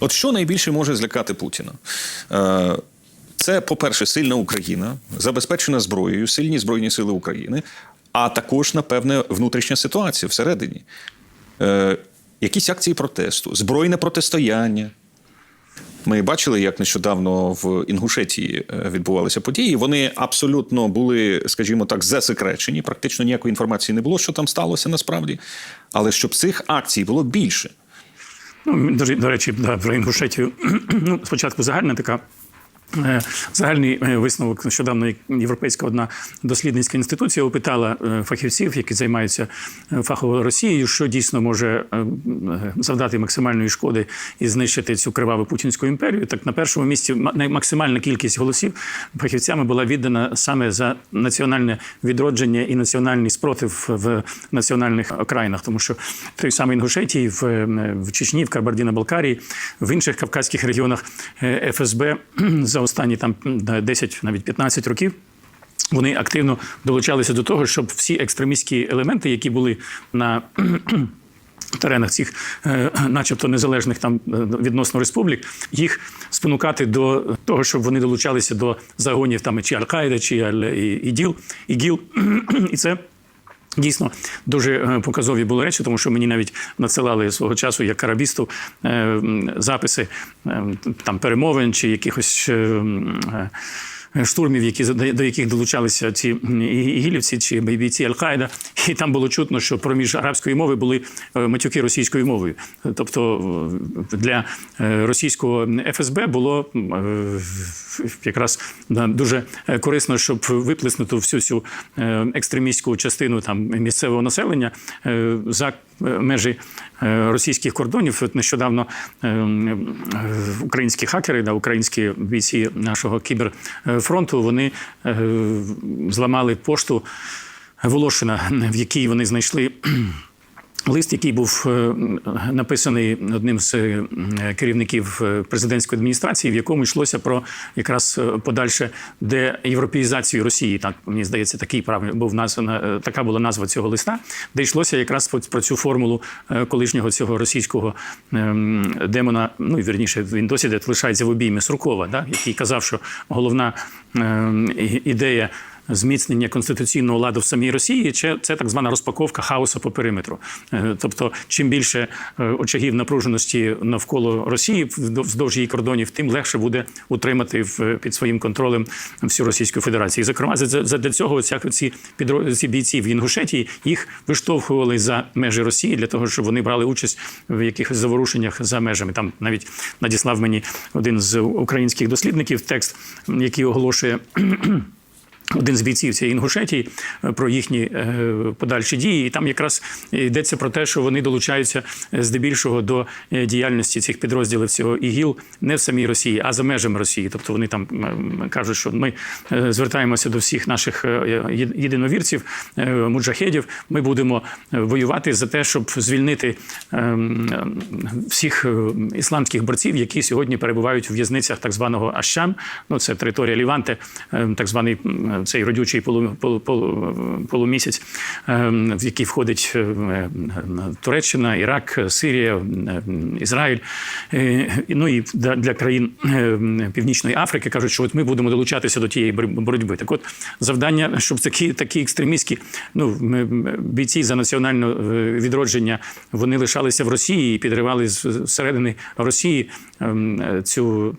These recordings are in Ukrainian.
От що найбільше може злякати Путіна? Е, Це, по-перше, сильна Україна, забезпечена зброєю, сильні збройні сили України, а також, напевне, внутрішня ситуація всередині. Е, Якісь акції протесту, збройне протистояння. Ми бачили, як нещодавно в Інгушетії е, відбувалися події. Вони абсолютно були, скажімо так, засекречені. Практично ніякої інформації не було, що там сталося насправді. Але щоб цих акцій було більше. Ну, до, речі- да, про Інгушетію. ну, спочатку загальна така. Е, Загальний е, висновок нещодавно європейська одна дослідницька інституція опитала е, фахівців, які займаються е, фахово Росією, що дійсно може завдати максимальної шкоди і знищити цю криваву путінську імперію. Так на першому місці максимальна кількість голосів фахівцями була віддана саме за національне відродження і національний спротив в національних окраїнах, тому що той самий Інгушетії, в, Чечні, в Кабардіно-Балкарії, в інших кавказьких регіонах ФСБ за останні там 10, навіть 15 років. Вони активно долучалися до того, щоб всі екстремістські елементи, які були на теренах цих, е, начебто незалежних там е, відносно республік, їх спонукати до того, щоб вони долучалися до загонів там чи Аль-Каїда, чи Аль-Іділ, ІГІЛ. І це Дійсно, дуже е, показові були речі, тому що мені навіть надсилали свого часу як карабісту е, записи е, там перемовин чи якихось. Штурмів, які до яких долучалися ці ігілівці чи бійці Аль-Каїда, і там було чутно, що проміж арабської мови були е, матюки російською мовою. Тобто е, для е, російського ФСБ було якраз дуже корисно, щоб виплеснути всю цю екстремістську частину там місцевого населення за межі російських кордонів. Нещодавно українські хакери, да, українські бійці нашого кіберфронту, вони е, зламали пошту Волошина, в якій вони знайшли. Лист, який був е, написаний одним з е, керівників е, президентської адміністрації, в якому йшлося про якраз подальше деєвропеїзацію Росії. Так мені здається, такий правильно був названа така була назва цього листа, де йшлося якраз про, цю формулу колишнього цього російського ем, демона. Ну і вірніше він досі лишається в обіймі Суркова, да, який казав, що головна ем, ідея зміцнення конституційного ладу в самій Росії, чи це так звана розпаковка хаосу по периметру. Е, Тобто, чим більше е, очагів напруженості навколо Росії вздовж її кордонів, тим легше буде утримати в- під своїм контролем всю Російську Федерацію. І, зокрема, для цього ці підро- ці бійці в Інгушетії їх виштовхували за межі Росії для того, щоб вони брали участь в якихось заворушеннях за межами. Там навіть надіслав мені один з українських дослідників текст, який оголошує. Один з бійців цієї Інгушетії е, про їхні е, подальші дії, і там якраз йдеться про те, що вони долучаються е, здебільшого до діяльності цих підрозділів цього ІГІЛ не в самій Росії, а за межами Росії. Тобто вони там кажуть, що ми звертаємося до всіх наших єдиновірців, муджахедів. Ми будемо воювати за те, щоб звільнити е, всіх е, ісламських борців, які сьогодні перебувають у в'язницях так званого Ащам. Ну це територія Ліванте, е, так званий цей родючий полу, полу, полу, полумісяць, е, в який входить е, е, Туреччина, Ірак, Сирія, е, Ізраїль. Е, Ну і для країн е, Північної Африки кажуть, що от ми будемо долучатися до тієї бор- боротьби. Так от завдання, щоб такі, такі екстремістські ну, бійці за національне відродження вони лишалися в Росії і підривали зсередини Росії ем, цю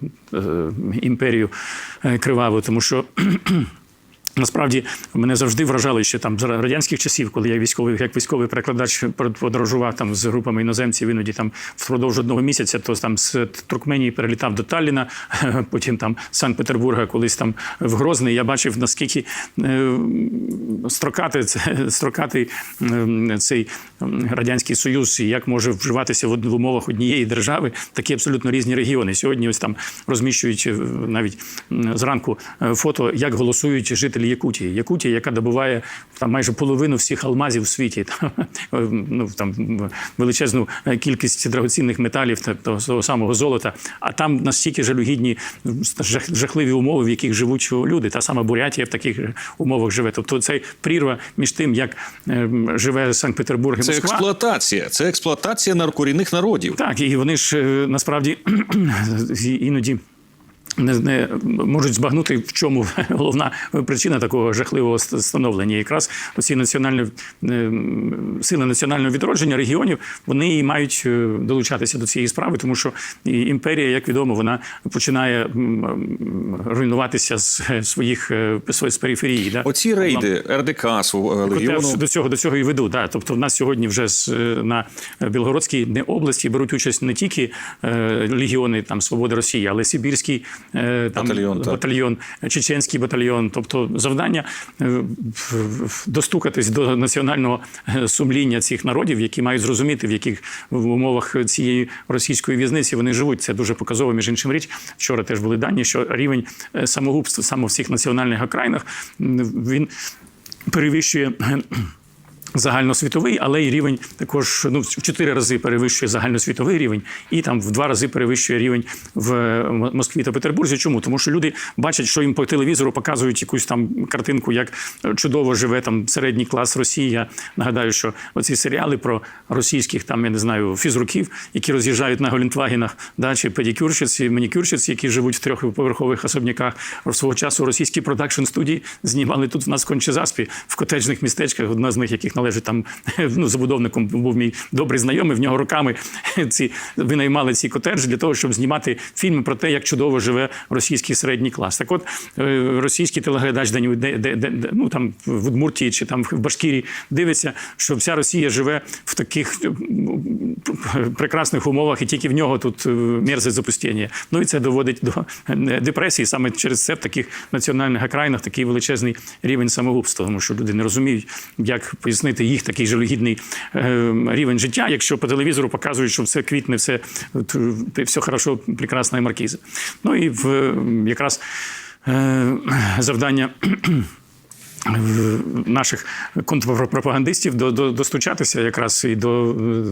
імперію криваву, тому що. Насправді мене завжди вражали ще там з радянських часів, коли я військовий, як військовий перекладач подорожував там з групами іноземців, іноді там впродовж одного місяця, то там з Туркменії перелітав до Талліна, потім там Санкт-Петербурга, колись там в Грозний. Я бачив наскільки е, строкатий, це- е, цей ем, радянський союз, і як може вживатися в умовах однієї держави такі абсолютно різні регіони. Сьогодні ось там розміщують е, навіть зранку е, фото, як голосують жителі Якутії. Якутія, яка добуває там майже половину всіх алмазів у світі, там, ну, там величезну кількість драгоцінних металів та того самого золота. А там настільки жалюгідні жахливі умови, в яких живуть люди. Та сама Бурятія в таких умовах живе. Тобто це прірва між тим, як ем, живе Санкт-Петербург і Це експлуатація. Це експлуатація наркорінних народів. Так, і вони ж е, насправді іноді. Не, не можуть збагнути, в чому головна причина такого жахливого становлення. Якраз оці національні е, сили національного відродження регіонів вони і мають е, долучатися до цієї справи, тому що імперія, як відомо, вона починає руйнуватися з своїх е, з периферії. Да? Оці рейди РДК свого легіону. до цього до цього і веду. Да. Тобто, в нас сьогодні вже з, на Білгородській області беруть участь не тільки легіони там Свободи Росії, але Сибірський там, Батальйон, батальйон, Чеченський батальйон. Тобто завдання е, достукатись до національного е, сумління цих народів, які мають зрозуміти, в яких в умовах цієї російської в'язниці вони живуть. Це дуже показово, між іншим річ. Вчора теж були дані, що рівень е, самогубств саме в всіх національних окраїнах він перевищує. Е, Загальносвітовий, але й рівень також ну, в чотири рази перевищує загальносвітовий рівень, і там в два рази перевищує рівень в Москві та Петербурзі. Чому? Тому що люди бачать, що їм по телевізору показують якусь там картинку, як чудово живе там середній клас Росії. Я нагадаю, що оці серіали про російських там, я не знаю, фізруків, які роз'їжджають на Голінтвагенах, да, чи педикюрщиці, манікюрщиці, які живуть в трьохповерхових особняках. Свого часу російські продакшн студії знімали тут в нас в Кончезаспі, в котеджних містечках, одна з них, яких належить там ну, забудовником, був мій добрий знайомий. В нього роками ці винаймали ці котеджі для того, щоб знімати фільми про те, як чудово живе російський середній клас. Так от е, російський телеглядач де, де, де, ну там в Удмуртії чи там в Башкірії дивиться, що вся Росія живе в таких е, прекрасних умовах, і тільки в нього тут е, мерзость запустіння. Ну і це доводить до депресії. Саме через це в таких національних окраїнах такий величезний рівень самогубства, тому що люди не розуміють, як пояснити їх такий жалюгідний е, рівень життя, якщо по телевізору показують, що все квітне, все, е, все хорошо, прекрасна і маркіза. Ну і в е, якраз завдання наших контрпропагандистів до, до, достучатися якраз і до е,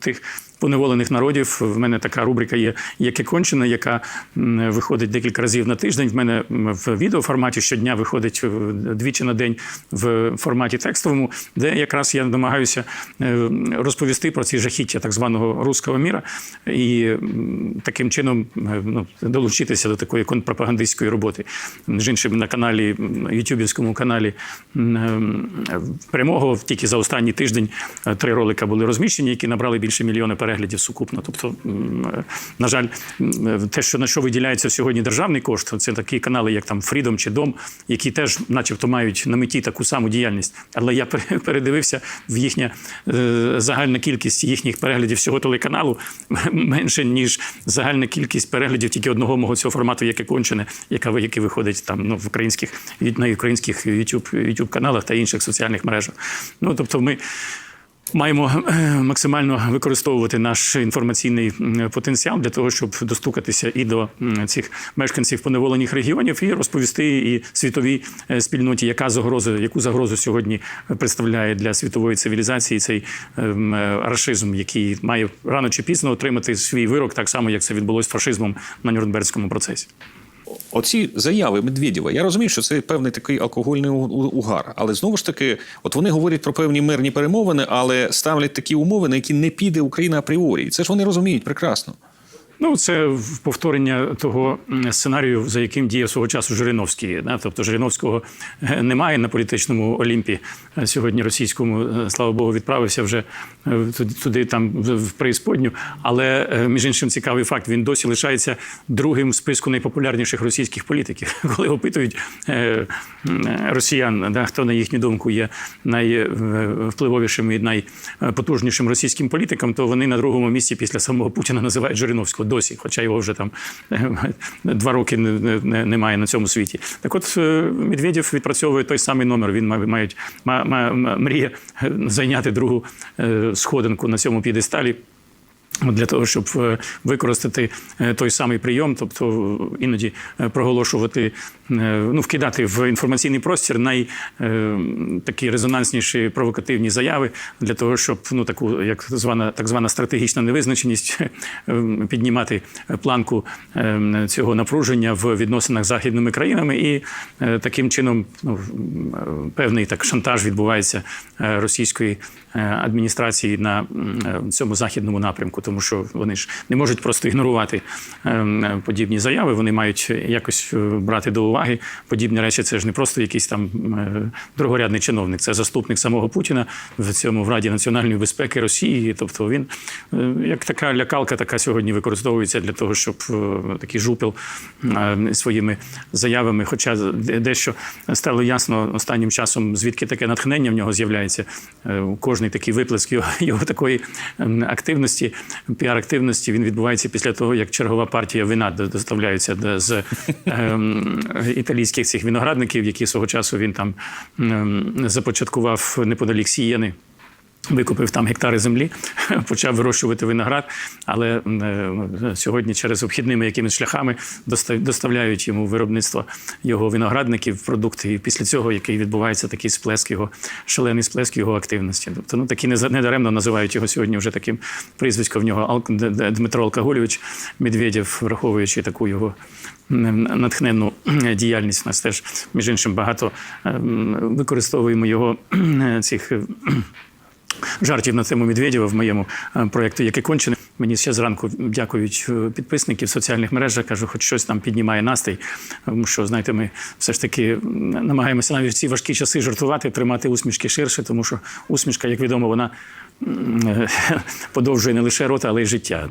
тих поневолених народів. В мене така рубрика є яке кончене, яка виходить декілька разів на тиждень. В мене в відеоформаті щодня виходить е, двічі на день в форматі текстовому, де якраз я намагаюся е, розповісти про ці жахіття так званого руського міра і таким чином ну, долучитися до такої контрпропагандистської роботи. Між іншим, на каналі, ютубівському каналі е, прямого тільки за останній тиждень е, три ролика були розміщені, які набрали більше мільйона переглядів сукупно. Тобто, е, на жаль, те, що на що виділяється сьогодні державний кошт, це такі канали, як там Freedom чи Дом, які теж, начебто, мають на меті таку саму діяльність. Але я передивився в їхня загальна кількість їхніх переглядів всього телеканалу менше, ніж загальна кількість переглядів тільки одного мого цього формату, яке кончене, яка який виходить там ну, в українських на українських YouTube, YouTube каналах та інших соціальних мережах. Ну тобто, ми. Маємо е, максимально використовувати наш інформаційний потенціал для того, щоб достукатися і до цих мешканців поневолених регіонів і розповісти і світовій е, спільноті, яка загроза, яку загрозу сьогодні представляє для світової цивілізації цей е, рашизм, який має рано чи пізно отримати свій вирок, так само як це відбулось з фашизмом на Нюрнберзькому процесі. Оці заяви Медведєва, я розумію, що це певний такий алкогольний угар. Але знову ж таки, от вони говорять про певні мирні перемовини, але ставлять такі умови, на які не піде Україна апріорі. Це ж вони розуміють прекрасно. Ну, це повторення того сценарію, за яким діяв свого часу Жириновський. Да? Тобто Жириновського е, немає на політичному Олімпі. Е, Сьогодні російському, е, слава Богу, відправився вже туди, там в преісподню. Але між іншим цікавий факт: він досі лишається другим в списку найпопулярніших російських політиків. Коли опитують росіян, да, хто на їхню думку є найвпливовішим і найпотужнішим російським політиком, то вони на другому місці після самого Путіна називають Жириновського досі, хоча його вже там е, два роки не- не- немає на цьому світі. Так от е, Медведєв відпрацьовує той самий номер. Він мають ма- ма- ма- мріє е, зайняти другу сходинку на цьому п'єдесталі. Для того, щоб е, використати е, той самий прийом, тобто е, іноді проголошувати, ну, вкидати в інформаційний простір най такі резонансніші провокативні заяви для того, щоб ну таку, як звана так звана стратегічна невизначеність, піднімати планку цього напруження в відносинах з західними країнами, і таким чином ну, певний так шантаж відбувається російської адміністрації на цьому західному напрямку, тому що вони ж не можуть просто ігнорувати е, подібні заяви. Вони мають якось е, брати до уваги подібні речі. Це ж не просто якийсь там е, другорядний чиновник, це заступник самого Путіна в цьому в Раді національної безпеки Росії. Тобто він е, як така лякалка, така сьогодні використовується для того, щоб такий жупел е, своїми заявами. Хоча дещо стало ясно останнім часом, звідки таке натхнення в нього з'являється. Кожний такий виплеск його, його такої ем, активності, піар-активності, він відбувається після того, як чергова партія вина доставляється з ем, італійських цих виноградників, які свого часу він там ем, започаткував неподалік Сієни. Викупив там гектари землі, почав вирощувати виноград, але е, сьогодні через обхідними якимись шляхами доставляють йому виробництво його виноградників, продукти. І після цього, який відбувається такий сплеск його, шалений сплеск його активності. Тобто, ну такі недаремно називають його сьогодні вже таким прізвисько в нього Дмитро Алкогольович Медведєв, враховуючи таку його натхненну діяльність. У нас теж, між іншим, багато використовуємо його цих. Жартів на тему Медведєва в моєму е, проєкті «Яке кончене». Мені ще зранку дякують е, підписники в соціальних мережах. Кажу, хоч щось там піднімає настрій. Тому що, знаєте, ми все ж таки намагаємося навіть в ці важкі часи жартувати, тримати усмішки ширше, тому що усмішка, як відомо, вона подовжує не лише рота, але й життя.